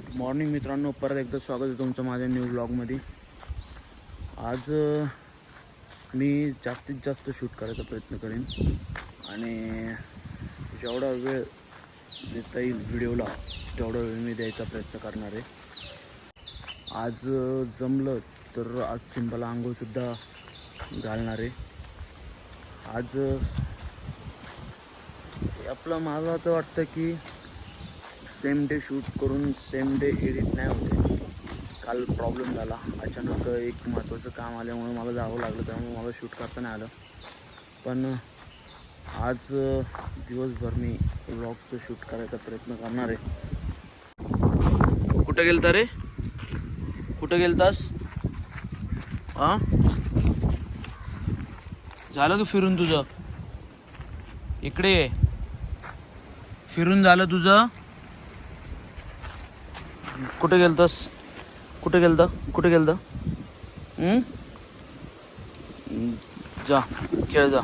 Good morning मित्रांनो. परत एकदा स्वागत आहे तुमचं माझ्या न्यू ब्लॉगमध्ये आज मी जास्तीत जास्त शूट करायचा प्रयत्न करेन. आणि जेवढा वेळ देता येईल व्हिडिओला तेवढा वेळ मी द्यायचा प्रयत्न करणार आहे. आज जमलं तर आज सिंबाला आंघोळसुद्धा घालणार आहे. आज आपलं माझं असं वाटतं की सेम डे शूट करून सेम डे एडिट नाही होते काल प्रॉब्लेम झाला. अचानक एक महत्त्वाचं काम आल्यामुळे मला जावं लागलं त्यामुळे मला शूट करता नाही आलं. पण आज दिवसभर मी व्लॉगचं शूट करायचा प्रयत्न करणार आहे. कुठं गेलता रे? कुठं गेलतास? हां झालं तू फिरून तुझं? इकडे फिरून झालं तुझं? कुठे गेलतस? कुठे गेलता? कुठे गेलता? जा खेळ जा.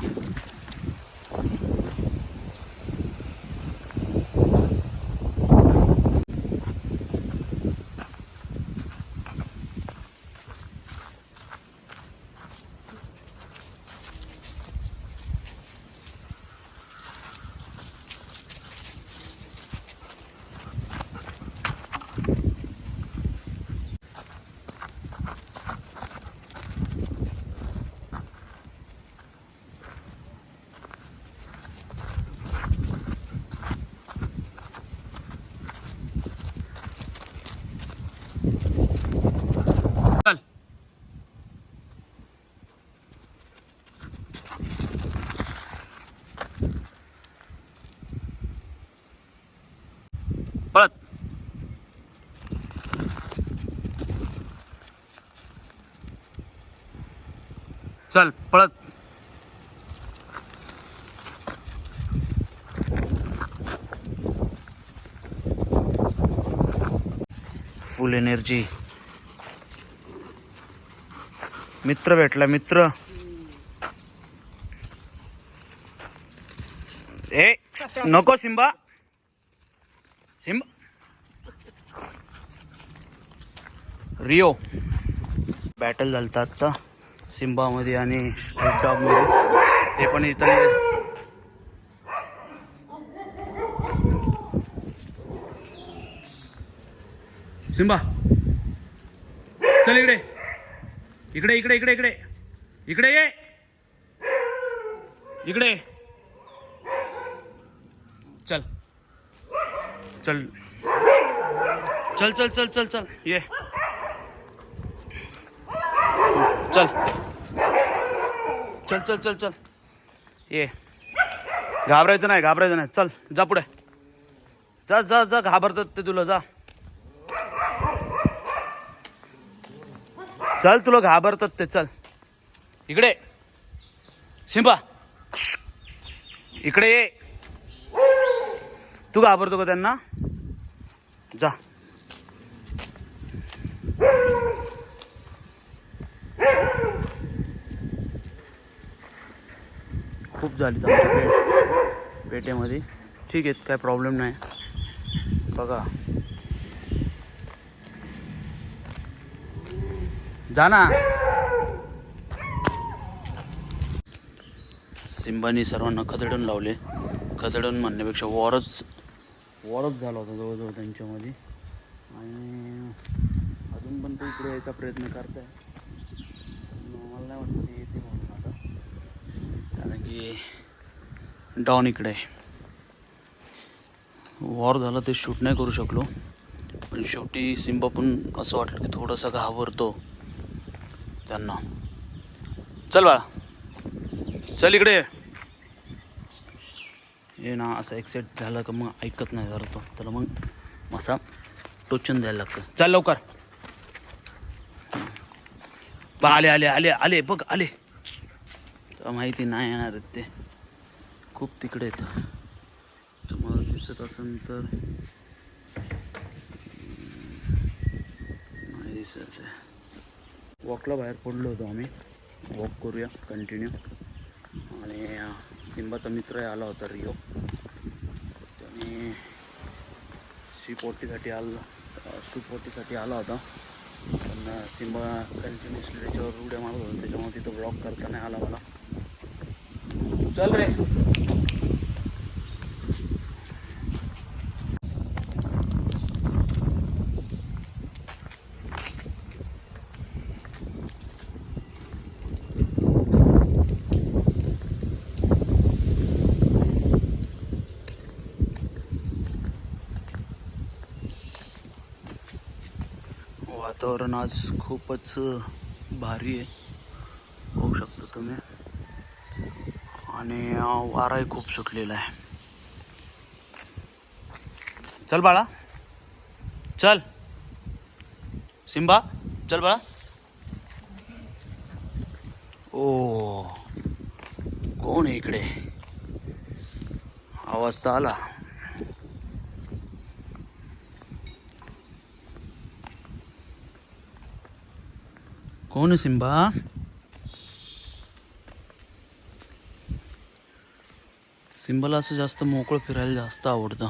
चल पळत. Full energy. मित्र भेटला मित्र. ए नको सिंबा. Simba Rio. बॅटल झालता आत्ता सिम्बामध्ये आणि टॉपमध्ये ते पण इथं सिम्बा चल इकडे. इकडे इकडे इकडे इकडे. इकडे ये. इकडे. ये. चल. चल. चल चल चल चल चल. ये. चल. चल चल चल चल. ये. घाबरायचं नाही घाबरायचं नाही. चल जा पुढे. जा जा जा घाबरतात ते तुला जा. चल तुला घाबरतात ते चल. इकडे. सिंबा इकडे ये. तू घाबरतो का त्यांना? जा. खूप झाली आमच्या पेट्यामध्ये ठीक आहे काय प्रॉब्लेम नाही. बघा. जा ना. सिंबानी सर्वांना खदडून लावले. खदडून म्हणण्यापेक्षा वॉरच वॉरच झाला होता जवळजवळ त्यांच्यामध्ये. आणि अजून पण ते इकडे यायचा प्रयत्न करत आहे मला नाही वाटत ते येते म्हणून आता कारण डॉन इकडे वॉर झालं ते शूट नाही करू शकलो. पण शेवटी सिम्बा पण असं वाटलं की थोडंसं घाबरतो. त्यांना. चल बाळा. चल इकडे ये. ना असं एक्साइट झालं का मग ऐकत नाही जरा तो. त्याला मग असा टोचन द्यायला लागतं. चल लवकर. बा आले आले आले आले बघ आले. का माहिती नाही येणार आहेत ते. खूप तिकडे आहेत. तुम्हाला दिसत असेल तर नाही दिसत आहे. वॉकला बाहेर पडलो होतो आम्ही. वॉक करूया कंटिन्यू आणि सिंबाचा मित्रही आला होता रिओ. त्याने सी फोर्टीसाठी आला शूटपोटीसाठी आला होता. पण सिंबा कंटिन्युअसली त्याच्यावर उड्या मारत होता. त्याच्यामुळे तिथं ब्लॉक करता नाही आला मला. चल रे. वातावरण आज खूपच भारी आहे. आणि वाराही खूप सुटलेला आहे. चल बाळा. चल. सिम्बा चल बाळा. ओ कोण आहे इकडे? आवाज तर आला. कोण आहे सिम्बा सिम्बाला असं जास्त मोकळं फिरायला जास्त आवडतं.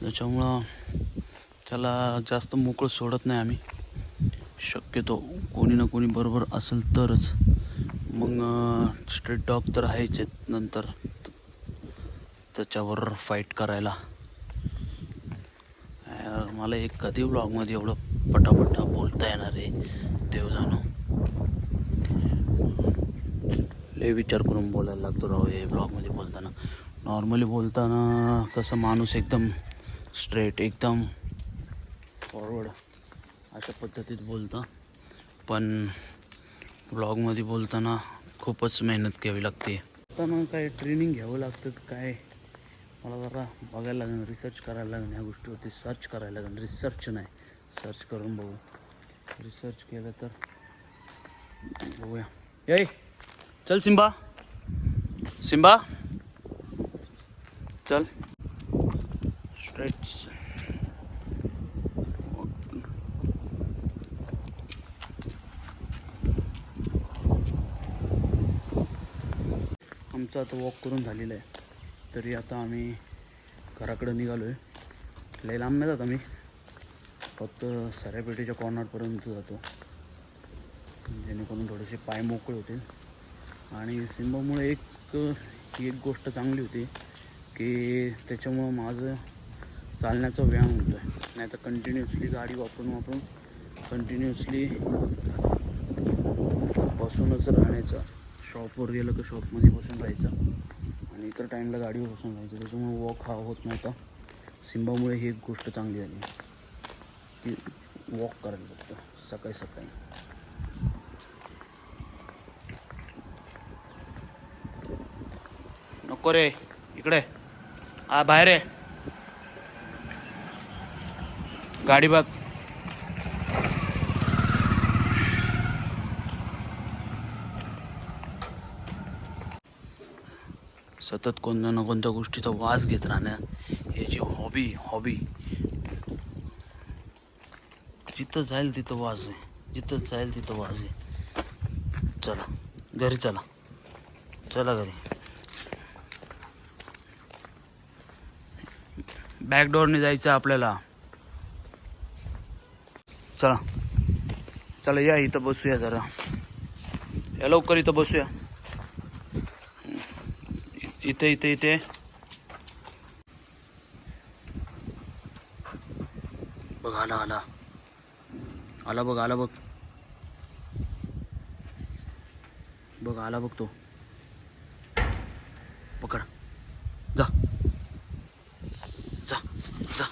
त्याच्यामुळं त्याला जास्त मोकळं सोडत नाही आम्ही. शक्यतो कोणी ना कोणी बरोबर असेल तरच. मग स्ट्रीट डॉग तर आहेच आहेत नंतर. त्याच्यावर फाईट करायला. मला एक कधी ब्लॉगमध्ये एवढं पटापटा बोलता येणार आहे देव जाणो हे विचार करून बोलायला लागतो राव हे ब्लॉगमध्ये बोलताना. नॉर्मली बोलताना कसं माणूस एकदम स्ट्रेट एकदम फॉरवर्ड अशा पद्धतीत बोलतं. पण ब्लॉगमध्ये बोलताना खूपच मेहनत घ्यावी लागते. बोलताना काय ट्रेनिंग घ्यावं लागतं काय? मला जरा बघायला लागेल रिसर्च करायला लागेल. ह्या गोष्टीवरती सर्च करायला लागेल. रिसर्च नाही. सर्च करून बघू. रिसर्च केलं तर बघूया. ये चल सिम्बा सिम्बा चल. स्ट्रेच आमचं आता वॉक करून झालेलं आहे. तरी आता आम्ही घराकडं निघालो आहे लय लांब नाही जात आम्ही. फक्त सऱ्यापेठेच्या कॉर्नरपर्यंत जातो. जेणेकरून थोडेसे पाय मोकळे होतील. आणि सिंबामुळे एक ही एक गोष्ट चांगली होती की त्याच्यामुळं माझं चालण्याचा व्यायाम होतो आहे नाही तर कंटिन्युअसली गाडी वापरून वापरून कंटिन्युअसली बसूनच राहण्याचं शॉपवर गेलं तर शॉपमध्ये बसून राहायचं. आणि इतर टाईमला गाडीवर बसून राहायचं. त्याच्यामुळे वॉक हा होत नव्हता. सिंबामुळे ही एक गोष्ट चांगली झाली की वॉक करायला लागतं सकाळी सकाळी. नको रे. इकडे. आ बाहेर आहे गाडी बघ. सतत कोणत्या ना कोणत्या गोष्टीचा वास घेत राहण्या याची हॉबी हॉबी जिथं जाईल तिथं वास आहे. जिथं जाईल तिथं वास आहे. चला. घरी चला. चला घरी. बॅकडोअरने जायचं आपल्याला. चला. चला या इथं बसूया जरा. या लवकर इथं बसूया. इथे इथे इथे. बघ आला आला. आला बघ आला बघ. बघ आला बघ तो. पकड. जा जा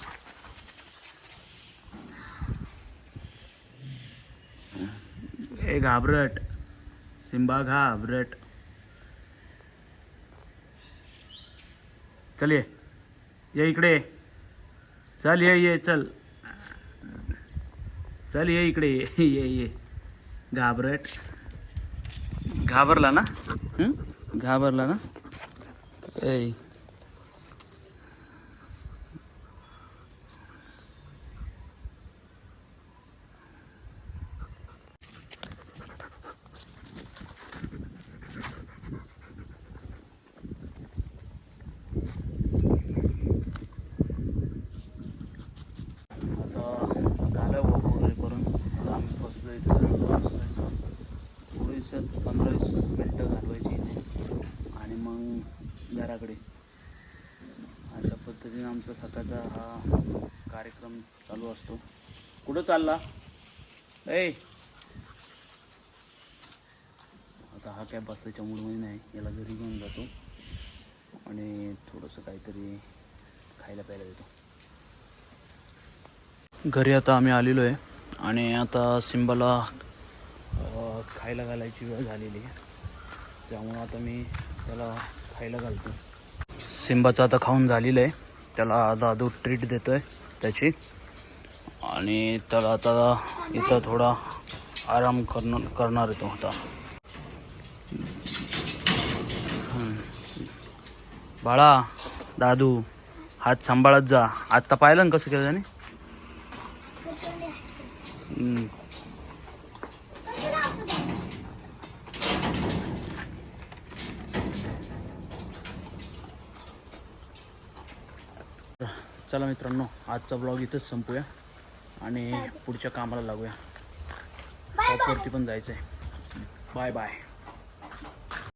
ए घाबरट. सिम्बा घाबरट. चल ये. ये इकडे ये. चल ये ये चल. चल ये इकडे ये. ये ये. घाबरट. घाबरला ना? घाबरला ना? ए सकाळचा हा कार्यक्रम चालू असतो. कुठं चालला? ए आता हा काय बसायच्या मूडमध्ये नाही. याला घरी घेऊन जातो. आणि थोडंसं काहीतरी खायला प्यायला देतो. घरी आता आम्ही आलेलो आहे आणि आता सिंबाला खायला घालायची वेळ झालेली आहे. त्यामुळं आता मी त्याला खायला घालतो. सिंबाचं आता खाऊन झालेलं आहे. त्याला दादू ट्रीट देतो आहे त्याची. आणि त्याला आता इथं थोडा आराम करणार करणार आहे तो आता. बाळा दादू हात सांभाळत जा. आत्ता पाहिलं ना कसं केलं त्याने? चला मित्रांनो आजचा ब्लॉग इथंच संपूया आणि पुढच्या कामाला लागूया. शॉपवरती पण जायचं आहे बाय बाय